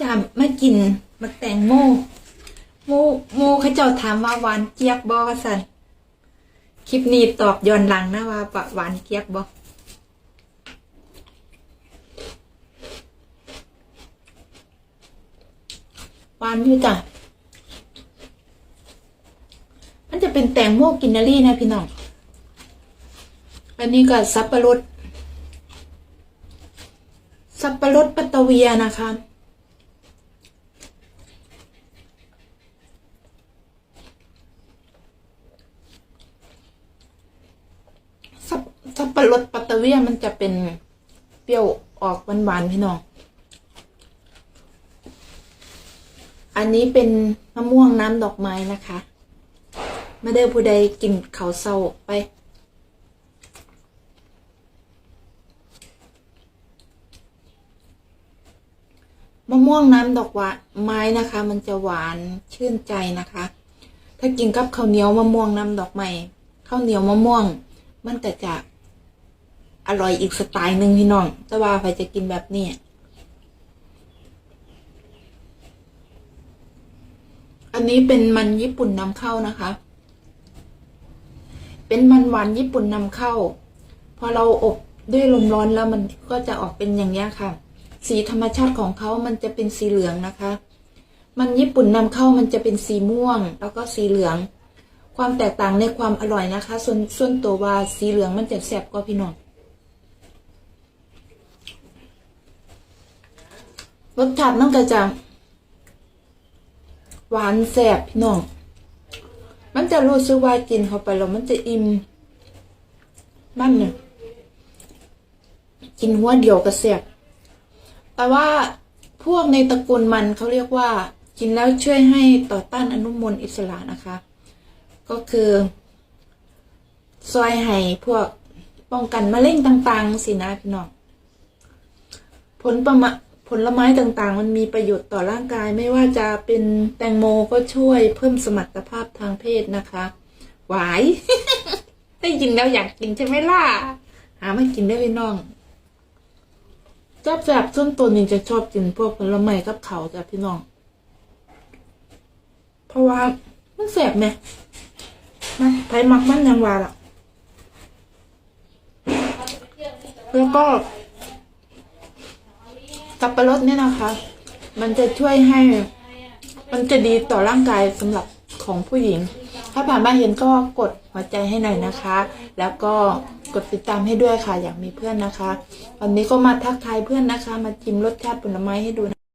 จามมากินมาแตงโมโมโมเขาเจ้าถามว่าหวานเจี๊ยบบอกสันคลิปนี้ตอบย้อนหลังนะว่าปะหวานเจี๊ยบบอหวานอยู่จ้ะมันจะเป็นแตงโมกินนารีนะพี่น้อง อันนี้ก็สับปะรด สับปะรดปัตเวียนะคะ สับปะรดปัตเตเวียมันจะเป็นเปรี้ยวออกหวานๆพี่น้อง อันนี้เป็นมะม่วงน้ำดอกไม้นะคะไม่ได้ผู้ใดกินเขาเศร้าไป มะม่วงน้ำดอกวาไม้นะคะ มันจะหวานชื่นใจนะคะ ถ้ากินกับข้าวเหนียวมะม่วงน้ำดอกไม้ข้าวเหนียวมะม่วง มันก็จะ อร่อยอีกสไตล์หนึ่งพี่น้อง แต่ว่าใครจะกินแบบนี้อันนี้เป็นมันญี่ปุ่นนำเข้านะคะ เป็นมันหวานญี่ปุ่นนำเข้า พอเราอบด้วยลมร้อนแล้วมันก็จะออกเป็นอย่างนี้ค่ะ สีธรรมชาติของเขามันจะเป็นสีเหลืองนะคะ มันญี่ปุ่นนำเข้ามันจะเป็นสีม่วง แล้วก็สีเหลือง ความแตกต่างในความอร่อยนะคะ ส่วนส่วนตัวว่าสีเหลืองมันจะแซบกว่าพี่น้อง รสชาติมันก็จะ หวานแซ่บพี่น้อง มันจะรู้สึกว่ากินเข้าไปแล้วมันจะอิ่ม มันเนี่ยกินหัวเดียวก็แซ่บแต่ว่าพวกในตระกูลมันเขาเรียกว่า กินแล้วช่วยให้ต่อต้านอนุมูลอิสระนะคะ ก็คือซอยให้พวกป้องกันมะเร็งต่างๆสินะพี่น้องผลประมา ผลไม้ต่างๆ มันมีประโยชน์ต่อร่างกาย ไม่ว่าจะเป็นแตงโมก็ช่วยเพิ่มสมรรถภาพทางเพศนะคะ หวายได้ยินแล้วอยากกินใช่ไหมล่ะ หาไมากินได้พี่น้องชอบแบบส้นตัวนี้จะชอบกินพวกผลไม้กับเขาจ้ะพี่น้อง เพราะว่ามันแสบไหมมันไผมักมันยังว่าล่ะ แล้วก็ สับปะรดเนี่ยนะคะ มันจะช่วยให้ มันจะดีต่อร่างกายสำหรับของผู้หญิง ถ้าผ่านมาเห็นก็กดหัวใจให้หน่อยนะคะ แล้วก็กดติดตามให้ด้วยค่ะ อยากมีเพื่อนนะคะ วันนี้ก็มาทักทายเพื่อนนะคะ มาชิมรสชาติผลไม้ให้ดูนะ